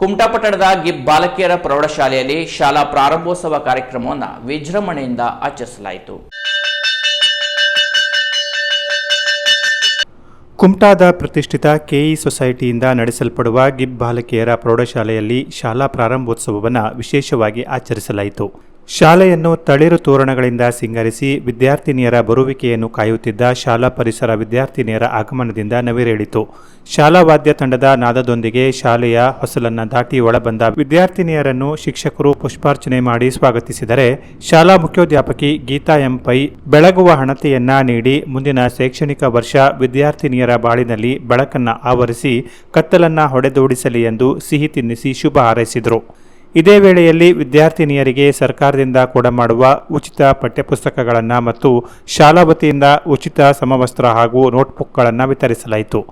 ಕುಮಟಾಪಟ್ಟಣದ ಗಿಬ್ ಬಾಲಕಿಯರ ಪ್ರೌಢಶಾಲೆಯಲ್ಲಿ ಶಾಲಾ ಪ್ರಾರಂಭೋತ್ಸವ ಕಾರ್ಯಕ್ರಮವನ್ನು ವಿಜೃಂಭಣೆಯಿಂದ ಆಚರಿಸಲಾಯಿತು. ಕುಮಟಾದ ಪ್ರತಿಷ್ಠಿತ ಕೆಇ ಸೊಸೈಟಿಯಿಂದ ನಡೆಸಲ್ಪಡುವ ಗಿಬ್ ಬಾಲಕಿಯರ ಪ್ರೌಢಶಾಲೆಯಲ್ಲಿ ಶಾಲಾ ಪ್ರಾರಂಭೋತ್ಸವವನ್ನು ವಿಶೇಷವಾಗಿ ಆಚರಿಸಲಾಯಿತು. ಶಾಲೆಯನ್ನು ತಳಿರು ತೋರಣಗಳಿಂದ ಸಿಂಗರಿಸಿ ವಿದ್ಯಾರ್ಥಿನಿಯರ ಬರುವಿಕೆಯನ್ನು ಕಾಯುತ್ತಿದ್ದ ಶಾಲಾ ಪರಿಸರ ವಿದ್ಯಾರ್ಥಿನಿಯರ ಆಗಮನದಿಂದ ನವಿರೇಳಿತು. ಶಾಲಾ ವಾದ್ಯ ತಂಡದ ನಾದದೊಂದಿಗೆ ಶಾಲೆಯ ಹೊಸಲನ್ನ ದಾಟಿ ಒಳಬಂದ ವಿದ್ಯಾರ್ಥಿನಿಯರನ್ನು ಶಿಕ್ಷಕರು ಪುಷ್ಪಾರ್ಚನೆ ಮಾಡಿ ಸ್ವಾಗತಿಸಿದರೆ, ಶಾಲಾ ಮುಖ್ಯೋಧ್ಯಾಪಕಿ ಗೀತಾ ಎಂ ಪೈ ಬೆಳಗುವ ಹಣತೆಯನ್ನ ನೀಡಿ ಮುಂದಿನ ಶೈಕ್ಷಣಿಕ ವರ್ಷ ವಿದ್ಯಾರ್ಥಿನಿಯರ ಬಾಳಿನಲ್ಲಿ ಬೆಳಕನ್ನ ಆವರಿಸಿ, ಕತ್ತಲನ್ನ ಹೊಡೆದೋಡಿಸಲಿ ಎಂದು ಸಿಹಿ ತಿನ್ನಿಸಿ ಶುಭ ಹಾರೈಸಿದರು. ಇದೇ ವೇಳೆಯಲ್ಲಿ ವಿದ್ಯಾರ್ಥಿನಿಯರಿಗೆ ಸರ್ಕಾರದಿಂದ ಕೂಡ ಮಾಡುವ ಉಚಿತ ಪಠ್ಯಪುಸ್ತಕಗಳನ್ನು ಮತ್ತು ಶಾಲಾ ವತಿಯಿಂದ ಉಚಿತ ಸಮವಸ್ತ್ರ ಹಾಗೂ ನೋಟ್ಬುಕ್ಗಳನ್ನು ವಿತರಿಸಲಾಯಿತು.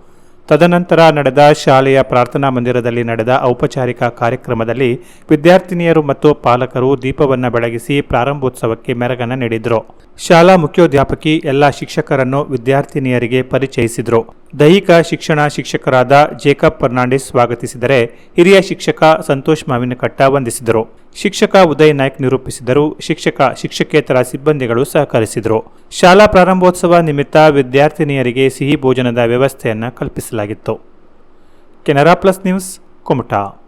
ತದನಂತರ ನಡೆದ ಶಾಲೆಯ ಪ್ರಾರ್ಥನಾ ಮಂದಿರದಲ್ಲಿ ನಡೆದ ಔಪಚಾರಿಕ ಕಾರ್ಯಕ್ರಮದಲ್ಲಿ ವಿದ್ಯಾರ್ಥಿನಿಯರು ಮತ್ತು ಪಾಲಕರು ದೀಪವನ್ನು ಬೆಳಗಿಸಿ ಪ್ರಾರಂಭೋತ್ಸವಕ್ಕೆ ಮೆರಗನ್ನು ನೀಡಿದರು. ಶಾಲಾ ಮುಖ್ಯೋಧ್ಯಾಪಕಿ ಎಲ್ಲ ಶಿಕ್ಷಕರನ್ನು ವಿದ್ಯಾರ್ಥಿನಿಯರಿಗೆ ಪರಿಚಯಿಸಿದರು. ದೈಹಿಕ ಶಿಕ್ಷಣ ಶಿಕ್ಷಕರಾದ ಜೇಕಬ್ ಫರ್ನಾಂಡಿಸ್ ಸ್ವಾಗತಿಸಿದರೆ ಹಿರಿಯ ಶಿಕ್ಷಕ ಸಂತೋಷ್ ಮಾವಿನಕಟ್ಟ ವಂದಿಸಿದರು. ಶಿಕ್ಷಕ ಉದಯ್ ನಾಯ್ಕ್ ನಿರೂಪಿಸಿದರು, ಶಿಕ್ಷಕ ಶಿಕ್ಷಕೇತರ ಸಿಬ್ಬಂದಿಗಳು ಸಹಕರಿಸಿದರು. ಶಾಲಾ ಪ್ರಾರಂಭೋತ್ಸವ ನಿಮಿತ್ತ ವಿದ್ಯಾರ್ಥಿನಿಯರಿಗೆ ಸಿಹಿ ಭೋಜನದ ವ್ಯವಸ್ಥೆಯನ್ನು ಕಲ್ಪಿಸಲಾಗಿತ್ತು. Canara plus news, Kumta.